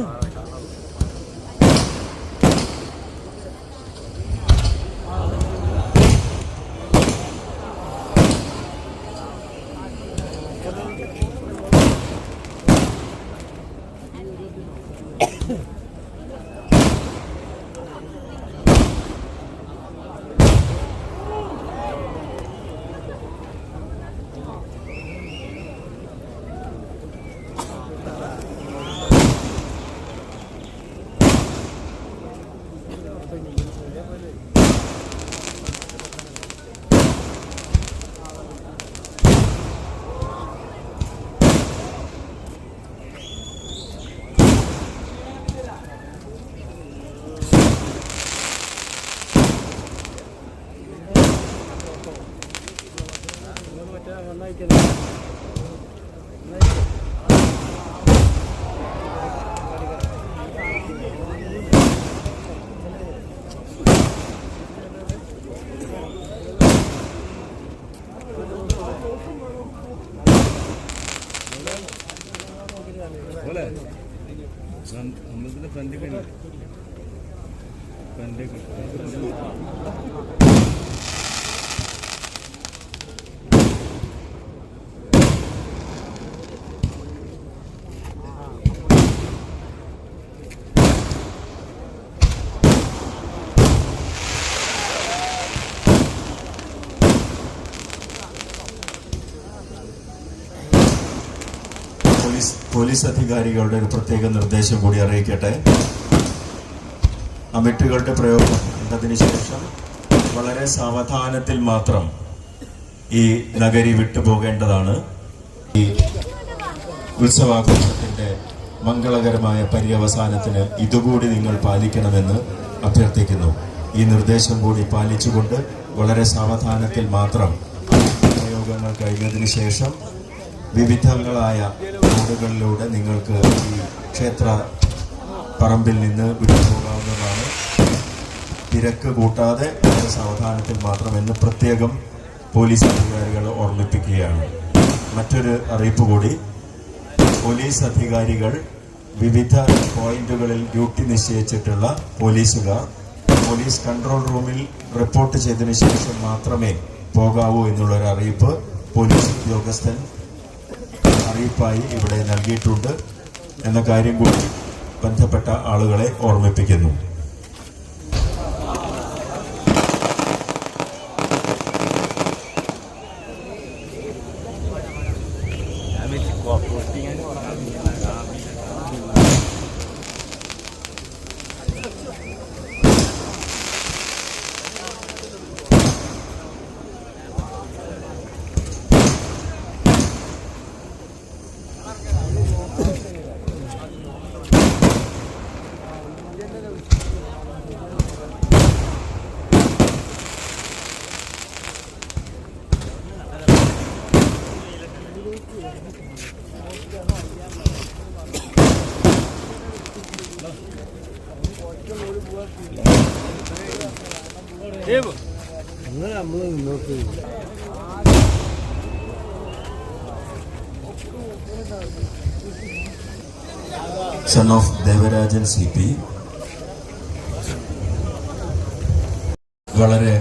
Yeah. I mean, ಬಂದಿದ್ದೀನಿ ಬಂದಿದ್ದೀನಿ police അധികാരികളുടെ ഒരു പ്രത്യേക നിർദ്ദേശം കൂടി അറിയിക്കട്ടെ. അമിട്ടുകളുടെ പ്രയോഗം കണ്ടതിന് ശേഷം വളരെ സാവധാനത്തിൽ മാത്രം ഈ നഗരി വിട്ടുപോകേണ്ടതാണ്. ഈ ഉത്സവാഘോഷത്തിന്റെ മംഗളകരമായ പര്യവസാനത്തിന് ഇതുകൂടി നിങ്ങൾ പാലിക്കണമെന്ന് അഭ്യർത്ഥിക്കുന്നു. ഈ നിർദ്ദേശം കൂടി പാലിച്ചുകൊണ്ട് വളരെ സാവധാനത്തിൽ മാത്രം പ്രയോഗങ്ങൾ കഴിഞ്ഞതിന് ശേഷം വിവിധങ്ങളായ റോഡുകളിലൂടെ നിങ്ങൾക്ക് ഈ ക്ഷേത്ര പറമ്പിൽ നിന്ന് വിട്ടുപോകാവുന്നതാണ്. തിരക്ക് കൂട്ടാതെ സാവധാനത്തിൽ മാത്രമെന്ന് പ്രത്യേകം പോലീസ് അധികാരികൾ ഓർമ്മിപ്പിക്കുകയാണ്. മറ്റൊരു അറിയിപ്പ് കൂടി. പോലീസ് അധികാരികൾ വിവിധ പോയിന്റുകളിൽ ഡ്യൂട്ടി നിശ്ചയിച്ചിട്ടുള്ള പോലീസുകാർ പോലീസ് കൺട്രോൾ റൂമിൽ റിപ്പോർട്ട് ചെയ്തതിനു ശേഷം മാത്രമേ പോകാവൂ എന്നുള്ളൊരു അറിയിപ്പ് പോലീസ് ഉദ്യോഗസ്ഥൻ അറിയിപ്പായി ഇവിടെ നൽകിയിട്ടുണ്ട് എന്ന കാര്യം കൂടി ബന്ധപ്പെട്ട ആളുകളെ ഓർമ്മിപ്പിക്കുന്നു. അങ്ങനെ നമ്മൾ മുന്നോട്ട് son of Devarajan C P വളരെ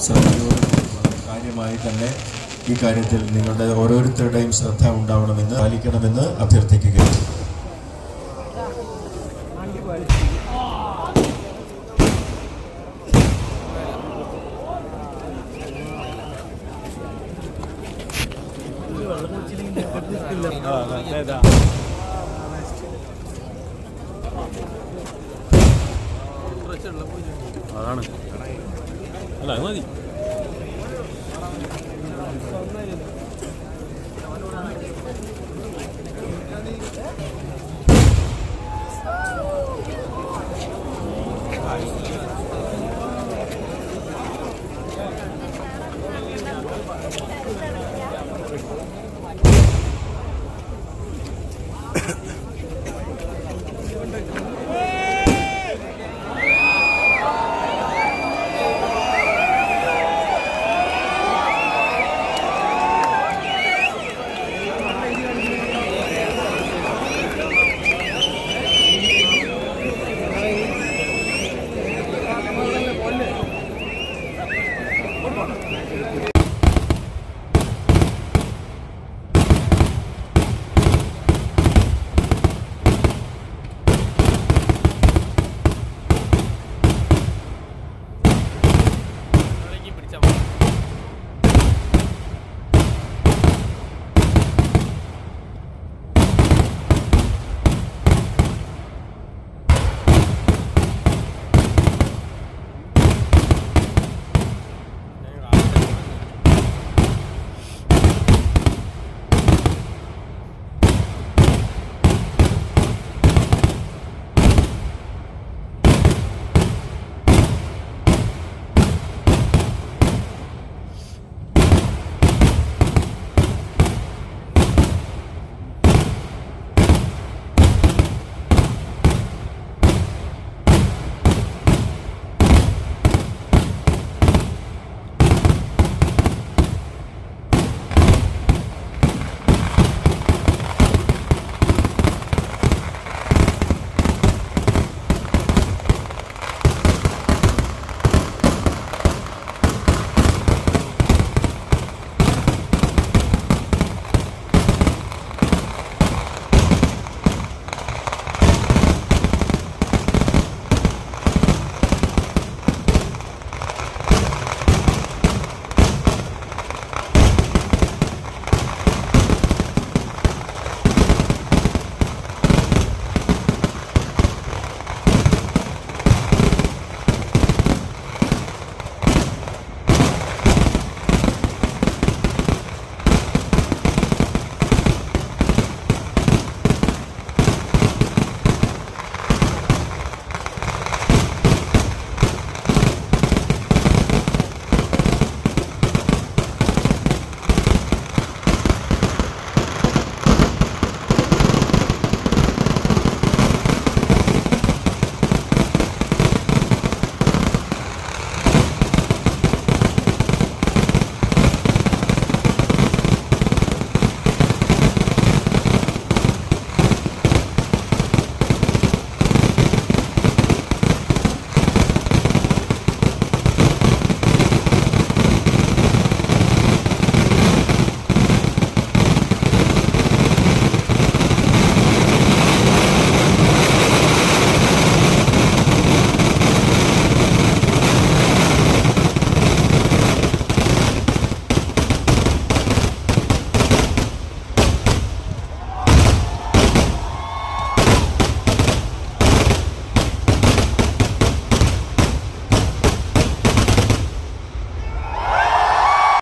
ശ്രദ്ധയോടും വളരെ കാര്യമായി തന്നെ ഈ കാര്യത്തിൽ നിങ്ങളുടെ ഓരോരുത്തരുടെയും ശ്രദ്ധ ഉണ്ടാവണമെന്ന് പാലിക്കണമെന്ന് അഭ്യർത്ഥിക്കുകയാണ്. അതാണ്. അല്ല അത് മതി. в 了，那